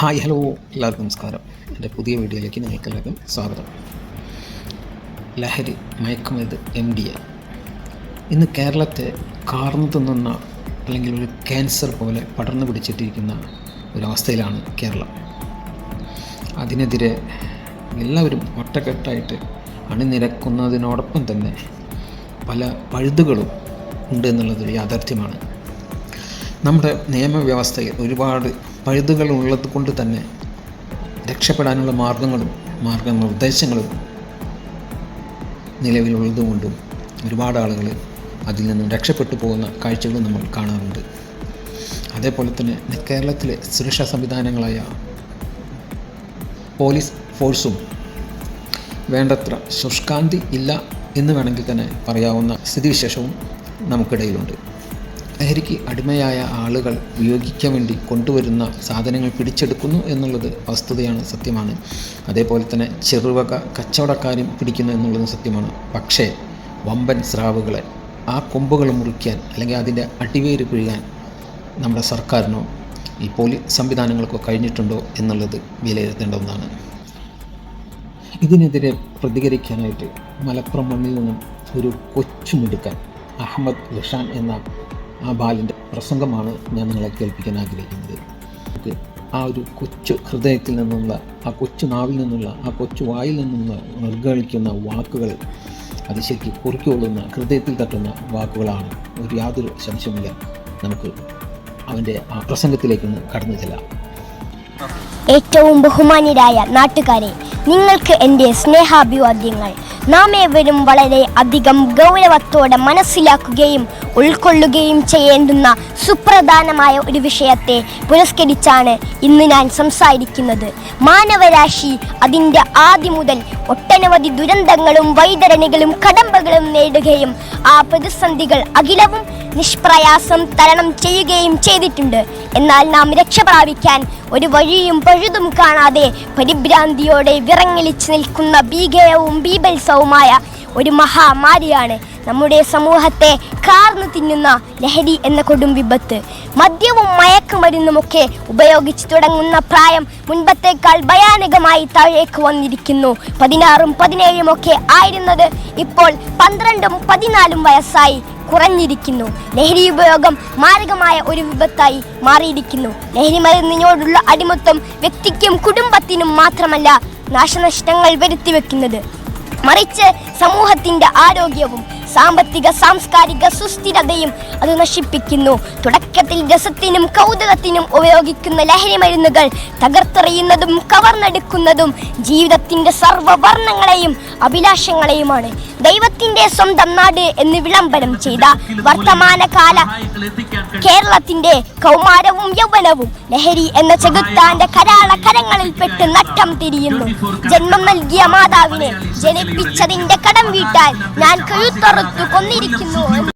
Hi hello എല്ലാവർക്കും നമസ്കാരം. എന്റെ പുതിയ വീഡിയോയിലേക്ക് നിങ്ങൾക്ക് എല്ലാവർക്കും സ്വാഗതം. ലഹരി മയക്കുമരുന്ന് എം ഡി എ ഇന്ന് കേരളത്തെ കാർന്നു തിന്നുന്ന അല്ലെങ്കിൽ ഒരു ക്യാൻസർ പോലെ പടർന്നു പിടിച്ചിട്ടിരിക്കുന്ന ഒരവസ്ഥയിലാണ് കേരളം. അതിനെതിരെ എല്ലാവരും ഒറ്റക്കെട്ടായിട്ട് അണിനിരക്കുന്നതിനോടൊപ്പം തന്നെ പല പഴുതുകളും ഉണ്ട് എന്നുള്ളതൊരു യാഥാർത്ഥ്യമാണ്. നമ്മുടെ നിയമവ്യവസ്ഥയിൽ ഒരുപാട് പഴുതുകൾ ഉള്ളത് കൊണ്ട് തന്നെ രക്ഷപ്പെടാനുള്ള മാർഗങ്ങളും മാർഗനിർദ്ദേശങ്ങളും നിലവിലുള്ളതുകൊണ്ടും ഒരുപാട് ആളുകൾ അതിൽ നിന്നും രക്ഷപ്പെട്ടു പോകുന്ന കാഴ്ചകളും നമ്മൾ കാണാറുണ്ട്. അതേപോലെ തന്നെ കേരളത്തിലെ സുരക്ഷാ സംവിധാനങ്ങളായ പോലീസ് ഫോഴ്സും വേണ്ടത്ര ശുഷ്കാന്തി ഇല്ല എന്ന് വേണമെങ്കിൽ തന്നെ പറയാവുന്ന സ്ഥിതിവിശേഷവും നമുക്കിടയിലുണ്ട്. ലഹരിക്ക് അടിമയായ ആളുകൾ ഉപയോഗിക്കാൻ വേണ്ടി കൊണ്ടുവരുന്ന സാധനങ്ങൾ പിടിച്ചെടുക്കുന്നു എന്നുള്ളത് വസ്തുതയാണ് സത്യമാണ്. അതേപോലെ തന്നെ ചെറുവക കച്ചവടക്കാരും പിടിക്കുന്നു എന്നുള്ളതും സത്യമാണ്. പക്ഷേ വമ്പൻ സ്രാവുകളെ ആ കൊമ്പുകൾ മുറിക്കാൻ അല്ലെങ്കിൽ അതിന്റെ അടിവേര് പിഴുകാൻ നമ്മുടെ സർക്കാരിനോ ഈ പോലീസ് സംവിധാനങ്ങൾക്കോ കഴിഞ്ഞിട്ടുണ്ടോ എന്നുള്ളത് വിലയിരുത്തേണ്ട ഒന്നാണ്. ഇതിനെതിരെ പ്രതികരിക്കാനായിട്ട് മലപ്പുറം മണ്ണിൽ നിന്നും ഒരു കൊച്ചുമിടുക്കൻ അഹമ്മദ് റിഷാൻ എന്ന ആ ബാലന്റെ പ്രസംഗമാണ് ഞാൻ നിങ്ങളെ കേൾപ്പിക്കാൻ ആഗ്രഹിക്കുന്നത്. ആ ഒരു കൊച്ചു ഹൃദയത്തിൽ നിന്നുള്ള ആ കൊച്ചു നാവിൽ നിന്നുള്ള ആ കൊച്ചു വായിൽ നിന്നുള്ള നിർഗളിക്കുന്ന വാക്കുകൾ അത് ശരിക്കും കുറിക്കൊള്ളുന്ന ഹൃദയത്തിൽ തട്ടുന്ന വാക്കുകളാണ്. ഒരു യാതൊരു സംശയമില്ല നമുക്ക് അവന്റെ ആ പ്രസംഗത്തിലേക്കൊന്ന് കടന്നു ചെല്ലാം. ഏറ്റവും ബഹുമാന്യരായ നാട്ടുകാരെ നിങ്ങൾക്ക് എന്റെ സ്നേഹാഭിവാദ്യങ്ങൾ. നാം ഏവരും വളരെ അധികം ഗൗരവത്തോടെ മനസ്സിലാക്കുകയും ഉൾക്കൊള്ളുകയും ചെയ്യേണ്ടുന്ന സുപ്രധാനമായ ഒരു വിഷയത്തെ പുരസ്കരിച്ചാണ് ഇന്ന് ഞാൻ സംസാരിക്കുന്നത്. മാനവരാശി അതിന്റെ ആദ്യം മുതൽ ഒട്ടനവധി ദുരന്തങ്ങളും വൈതരണികളും കടമ്പകളും നേടുകയും ആ പ്രതിസന്ധികൾ അഖിലവും നിഷ്പ്രയാസം തരണം ചെയ്യുകയും ചെയ്തിട്ടുണ്ട്. എന്നാൽ നാം രക്ഷ പ്രാപിക്കാൻ ഒരു വഴിയും പഴുതും കാണാതെ പരിഭ്രാന്തിയോടെ വിറങ്ങലിച്ച് നിൽക്കുന്ന ഭീകരവും ബീബത്സവുമായ ഒരു മഹാമാരിയാണ് നമ്മുടെ സമൂഹത്തെ കാർന്നു തിന്നുന്ന ലഹരി എന്ന കൊടും വിപത്ത്. മദ്യവും മയക്കുമരുന്നുമൊക്കെ ഉപയോഗിച്ച് തുടങ്ങുന്ന പ്രായം മുൻപത്തേക്കാൾ ഭയാനകമായി താഴേക്ക് വന്നിരിക്കുന്നു. പതിനാറും പതിനേഴും ഒക്കെ ആയിരുന്നത് ഇപ്പോൾ പന്ത്രണ്ടും പതിനാലും വയസ്സായി കുറഞ്ഞിരിക്കുന്നു. ലഹരി ഉപയോഗം മാരകമായ ഒരു വിപത്തായി മാറിയിരിക്കുന്നു. ലഹരി മരുന്നിനോടുള്ള അടിമത്വം വ്യക്തിക്കും കുടുംബത്തിനും മാത്രമല്ല നാശനഷ്ടങ്ങൾ വരുത്തിവെക്കുന്നത്. മറിച്ച് സമൂഹത്തിന്റെ ആരോഗ്യവും സാമ്പത്തിക സാംസ്കാരിക സുസ്ഥിരതയും അത് നശിപ്പിക്കുന്നു. തുടക്കത്തിൽ രസത്തിനും കൗതുകത്തിനും ഉപയോഗിക്കുന്ന ലഹരി മരുന്നുകൾ തകർത്തെറിയുന്നതും കവർന്നെടുക്കുന്നതും ജീവിതത്തിന്റെ സർവവർണങ്ങളെയും അഭിലാഷങ്ങളെയുമാണ്. ദൈവത്തിന്റെ സ്വന്തം നാട് എന്ന് വിളംബരം ചെയ്ത വർത്തമാനകാല കേരളത്തിന്റെ കൗമാരവും യൗവനവും ലഹരി എന്ന ചെകുത്താന്റെ കരാള കരങ്ങളിൽ പെട്ട് നട്ടം തിരിയുന്നു. ജന്മം നൽകിയ മാതാവിനെ ജനിപ്പിച്ചതിന്റെ കടം വീട്ടാൻ ഞാൻ കഴുത്തറുത്തു കൊന്നിരിക്കുന്നു.